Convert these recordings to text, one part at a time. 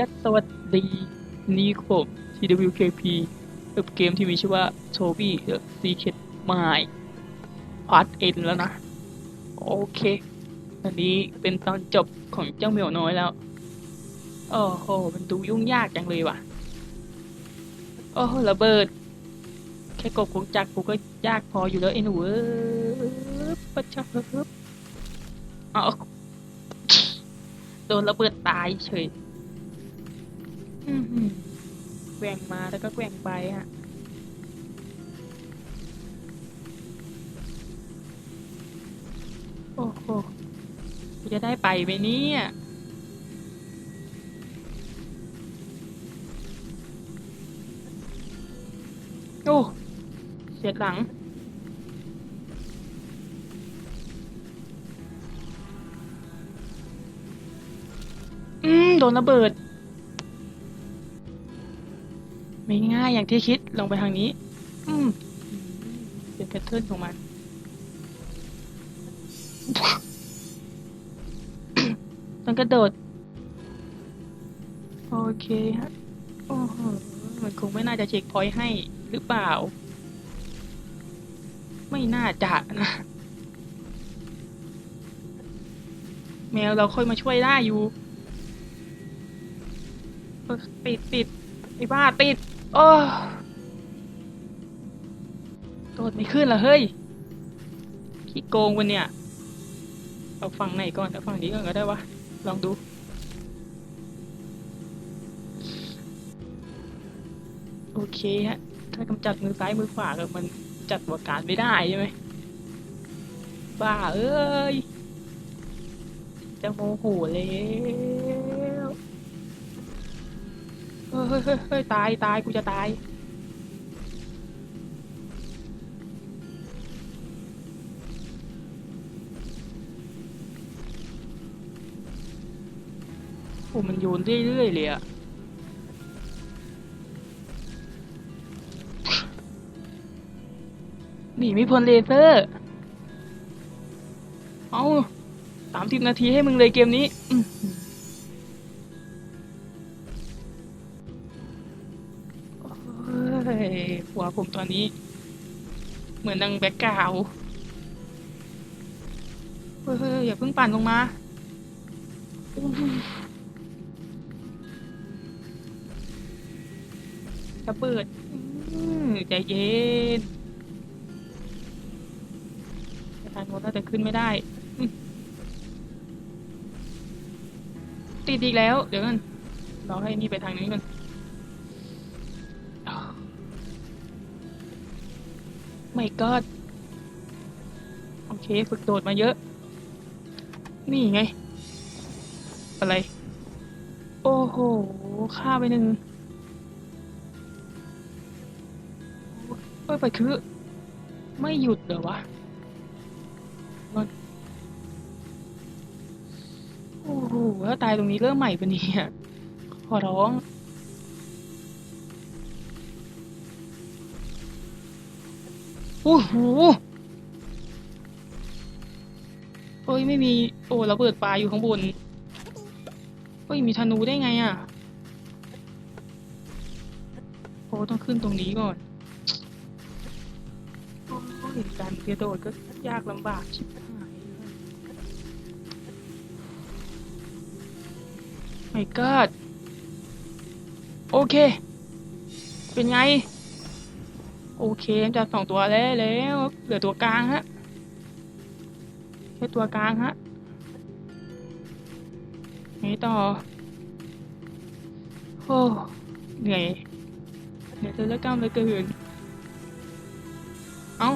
และสวัสดีนี่ผม TWKP กับเกมที่มีชื่อว่า Toby The Secret Mine Part N แล้วนะ โอเค อันนี้เป็นตอนจบของเจ้าเหมียวน้อยแล้วโอ้โหมันดูยุ่งยากจังเลยว่ะ โอ้โหระเบิด แค่กบของจักรกูก็ยากพออยู่แล้วไอ้หนูเอ้ยปะชับฮึบเอาโดนระเบิดตายเฉย แกว่งมาแล้วก็แกว่งไปฮะโอ้โหกูจะได้ไปไหมเนี่ยโอ้เสียดหลังอืมโดนระเบิด ไม่ง่ายอย่างที่คิดลงไปทางนี้ อืมเป็นแพทเทิร์นของมันต้องกระโดด โอเคฮะโอ้โหมันคงไม่น่าจะเช็คพอยต์ให้หรือเปล่า ไม่น่าจะนะ แมวเราค่อยมาช่วยได้อยู่เออติดติดไอ้บ้าติด โอ้โดดไม่ขึ้นเหรอเฮ้ย ขี้โกงวันเนี่ย เอาฝั่งไหนก่อนเอาฝั่งนี้ก่อนก็ได้วะ ลองดู โอเคฮะ ถ้ากำจัดมือซ้ายมือขวาก็มันจัดหัวการไม่ได้ใช่ไหมบ้าเอ้ย จะโมโหแล้ว เฮ้ยเฮ้ยเฮ้ยตายตายกูจะตาย โอ้มันโยนเรื่อยๆเลยอะหนีไม่พ้นเลเซอร์ เอาสามสิบนาทีให้มึงเลยเกมนี้ อื ไอ้หัวผมตอนนี้ เหมือนดังแบ็กกราวเฮ้ยเฮ้ยอย่าเพิ่งปั่นลงมากระเบิดใจเย็นไปทางโน้นน่าจะขึ้นไม่ได้ ติดอีกแล้ว เดี๋ยวกันรอให้นี่ไปทางนี้กัน ไม่ก็โอเคฝึกโดดมาเยอะ นี่ไง อะไร โอ้โหฆ่าไปหนึ่งเอ้ยไปคือ ไม่หยุดเหรอวะโอ้โหถ้าตายตรงนี้เริ่มใหม่ปะเนี่ยขอร้อง โอ้โหเฮ้ยไม่มีโอ้ระเบิดปลาอยู่ข้างบนเฮ้ยมีธนูได้ไงอะโอ้ต้องขึ้นตรงนี้ก่อนโอ้ยการกระโดดก็ยากลำบากชิบหายเลย my god โอเค เป็นไง โอเคจากสองตัวแล้วแล้วเหลือตัวกลางฮะแค่ตัวกลางฮะไงต่อโอ้เหนื่อยเหนื่อยจนเลิกกล้ามเลยเกินเอ้า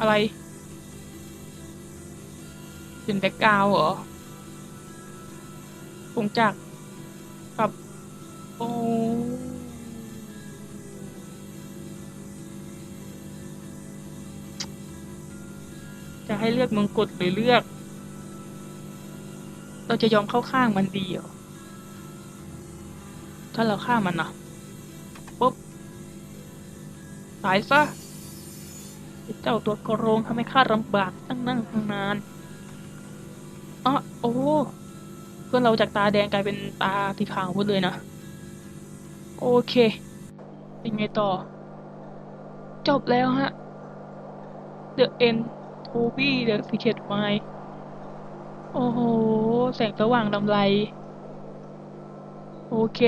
อะไรเป็นแบ็กกราวเหรอคงจัก ให้เลือกมงกุฎหรือเลือก เราจะยอมเข้าข้างมันดีเหรอถ้าเราฆ่ามันนะปุ๊บตายซะเจ้าตัวโกโรงทำให้ข้าลำบากตั้งนั่งตั้งนานอ๋อโอ้เพื่อนเราจากตาแดงกลายเป็นตาสีขาวหมดเลยนะ โอเค เป็นไงต่อ จบแล้วฮะ The End Toby The Secret Mine โอ้โห แสงสว่างลำไร โอเค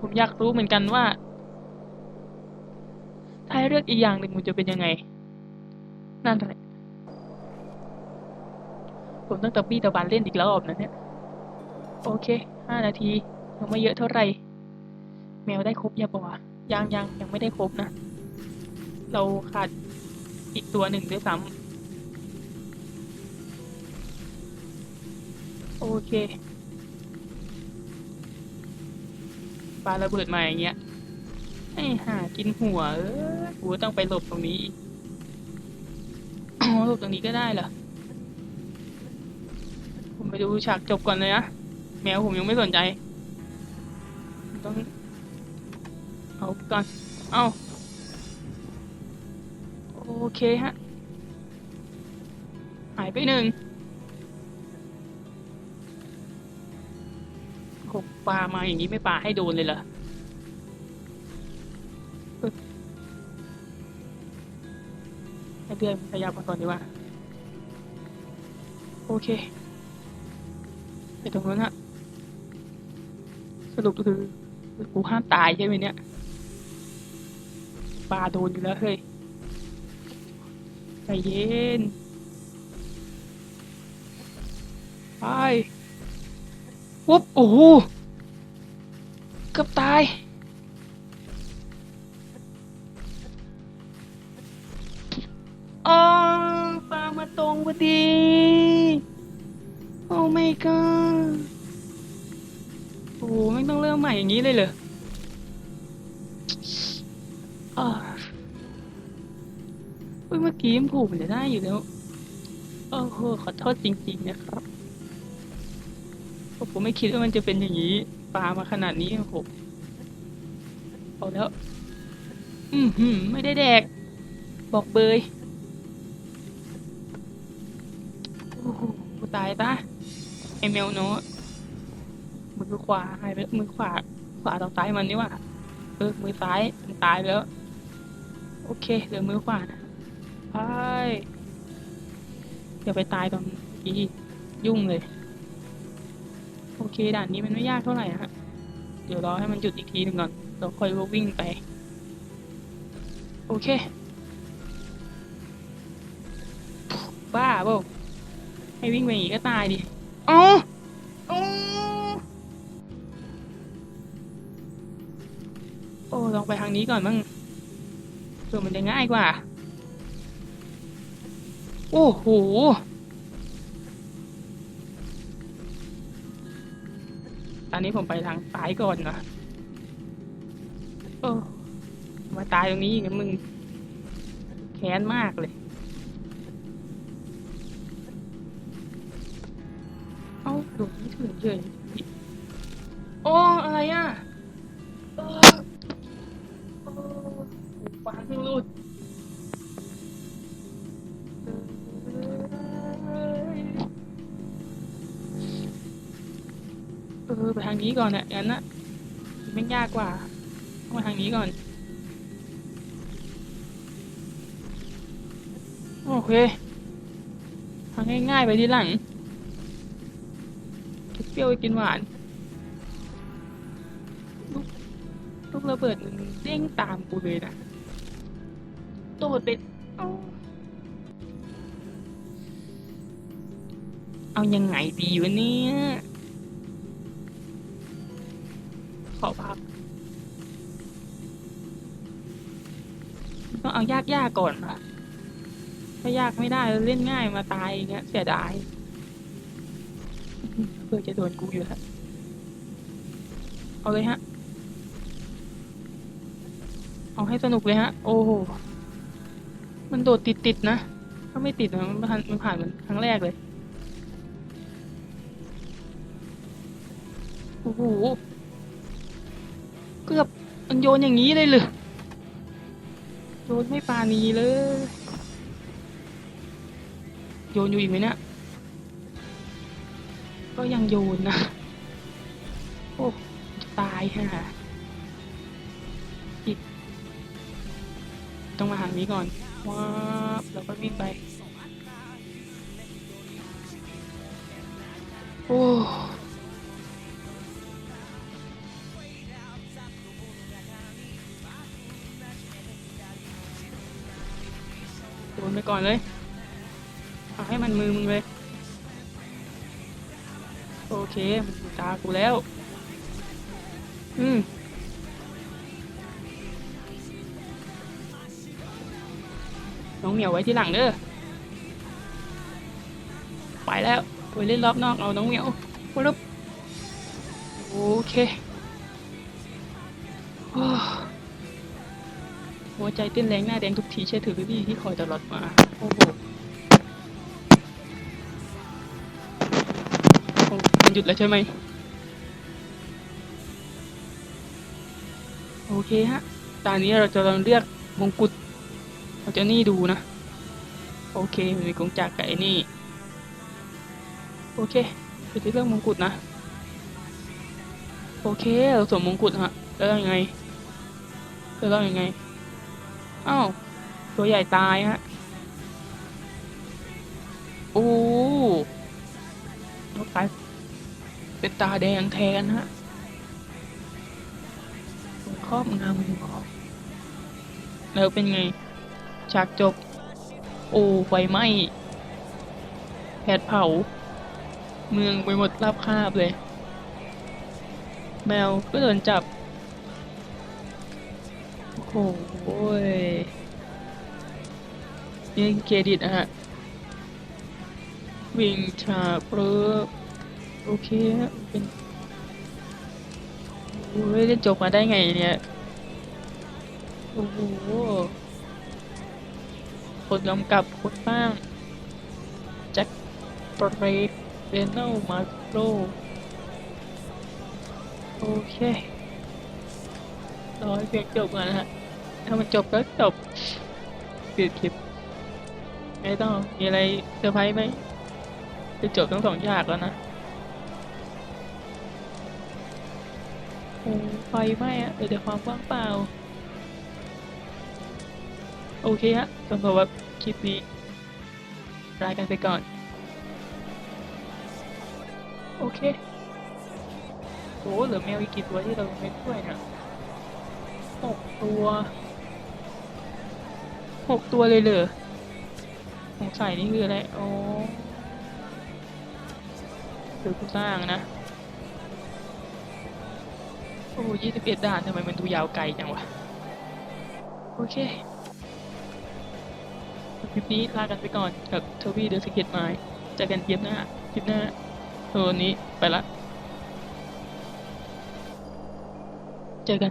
ผมอยากรู้เหมือนกันว่า ถ้าให้เลือกอีกอย่างหนึ่งมันจะเป็นยังไง นั่นแหละผมต้องตะบี้ตะบันเล่นอีกรอบนะเนี่ย โอเคห้านาที ยังไม่เยอะเท่าไหร่ แมวได้ครบยังปะวะยังยังยังไม่ได้ครบนะ เราขาด อีกตัวหนึ่งด้วยซ้ำโอเคปลาระเบิดมาอย่างเงี้ยให้หากินหัวเออกูต้องไปหลบตรงนี้อีกอ๋อหลบตรงนี้ก็ได้เหรอผมไปดูฉากจบก่อนเลยนะแมวผมยังไม่สนใจ ต้อง เอาก่อน เอา โอเคฮะ หายไปหนึ่งหกปลามาอย่างนี้ไม่ปลาให้โดนเลยเหรอเอ้ยให้เดือนขยับมาก่อนดีกว่า โอเค ไปตรงนั้นฮะ สรุปคือ กูห้ามตายใช่ไหมเนี่ยปลาโดนอยู่แล้วเฮ้ย ใจเย็น ไปวุบโอ้โหเกือบตาย อ๋อปามาตรงพอดี โอ้ไม่ก็โอ้โหไม่ต้องเริ่มใหม่อย่างนี้เลยเหรอ เมื่อกี้มันผูกมันจะได้อยู่แล้ว โอ้โห ขอโทษจริง ๆ นะครับ ผมไม่คิดว่ามันจะเป็นอย่างนี้ ปลามาขนาดนี้โอ้โหเอาแล้ว อืมหืมไม่ได้แดก บอกเบยโอ้โหตายปะไอแมวโน้มือขวาหายไปมือขวา ขวาต่อซ้ายมันนี่ว่าเออมือซ้ายมันตายแล้ว โอเคเหลือมือขวานะ ไปอย่าไปตายตอนนี้อีกยุ่งเลย โอเคด่านนี้มันไม่ยากเท่าไหร่ฮะเดี๋ยวรอให้มันหยุดอีกทีหนึ่งก่อนเราค่อยวิ่งไป โอเค บ้าเปล่าให้วิ่งไปอย่างนี้ก็ตายดิอ๋ออ๋อโอ้ลองไปทางนี้ก่อนมั้งเผื่อมันจะง่ายกว่า โอ้โห ตอนนี้ผมไปทางซ้ายก่อนนะโอ้มาตายตรงนี้อีกันมึง แค้นมากเลยเอ้าโดดไม่ถึงเฉยโอ้อะไรอะ เออโอ้ฟันเพิ่งหลุด ไปทางนี้ก่อนเนี่ยงั้นนะไม่ยากกว่าต้องมาทางนี้ก่อน โอเค ทางง่ายๆไปทีหลังกินเปรี้ยวไปกินหวาน ลูกลูกระเบิดมันเด้งตามกูเลยนะโดดไปเอาเอายังไงดีวะเนี่ย เอายากๆก่อนนะถ้ายากไม่ได้เล่นง่ายมาตายอย่างเงี้ยเสียดายเพื่อจะโดนกูอยู่ฮะเอาเลยฮะ เอาให้สนุกเลยฮะ โอ้โห มันโดดติดติดๆนะ ถ้าไม่ติดนะมันผ่านมันผ่านมันครั้งแรกเลย โอ้โห เกือบมันโยนอย่างนี้เลยหรือ โยนไม่ปานีเลย โยนอยู่อีกไหมเนี่ย ก็ยังโยนนะ โอ้ ตายฮะผิดต้องมาหานี้ก่อนว้าบแล้วก็วิ่งไป โอ้ นไปก่อนเลยเอาให้มันมือมึงเลย โอเคมันตากูแล้ว อืมน้องเหมียวไว้ที่หลังเด้อ ไปแล้วไปเล่นรอบนอกเอาน้องเหมียวปุ๊บโอเคโอ้ หัวใจเต้นแรงหน้าแดงทุกทีเชื่อถือพี่ที่คอยตลอดมา โอ้โหมันหยุดแล้วใช่ไหม โอเคฮะ ตอนนี้เราจะลองเลือกมงกุฎเราจะนี่ดูนะ โอเคมีกงจักรกับไอ้นี่ โอเคไปที่เรื่องมงกุฎนะ โอเค เราสวมมงกุฎฮะ แล้วยังไง แล้วยังไง อ้าว ตัวใหญ่ตายฮะโอ้ตัวตายเป็นตาแดงแทนฮะครอบงำของแล้วเป็นไง ฉากจบ โอ้ไฟไหม้แผดเผา เมืองไปหมดราบคาบเลย แมวก็โดนจับ โอ้โหยนี่เครดิตนะฮะ วิ่งฉาเปลือโอเคเป็นโอ้ยเล่นจบมาได้ไงเนี่ย โอ้โหคนกำกับคนสร้างแจ็คเบรกเรนอลมาโรโอเคร้อให้เพลงจบก่อนนะฮะ ถ้ามันจบก็จบปิดคลิปไม่ต้องมีอะไรเซอร์ไพรส์ไหมจะจบทั้งสองฉากแล้วนะโอ้ไฟไหม้อะเหลือแต่ความว่างเปล่า โอเคฮะสำหรับคลิปนี้ลากันไปก่อน โอเคโอ้เหลือแมวอีกกี่ตัวที่เราไม่ช่วยเนี่ยหกตัว หกตัวเลยเหรอสงสัยนี่คืออะไรโอ้เดี๋ยวกูสร้างนะ โอ้ยี่สิบเอ็ดด่านทำไมมันดูยาวไกลจังวะ โอเคคลิปนี้ลากันไปก่อนกับทวีเดอะสก็ตไมล์เจอกันคลิปหน้าคลิปหน้าโันนี้ไปละ เจอกัน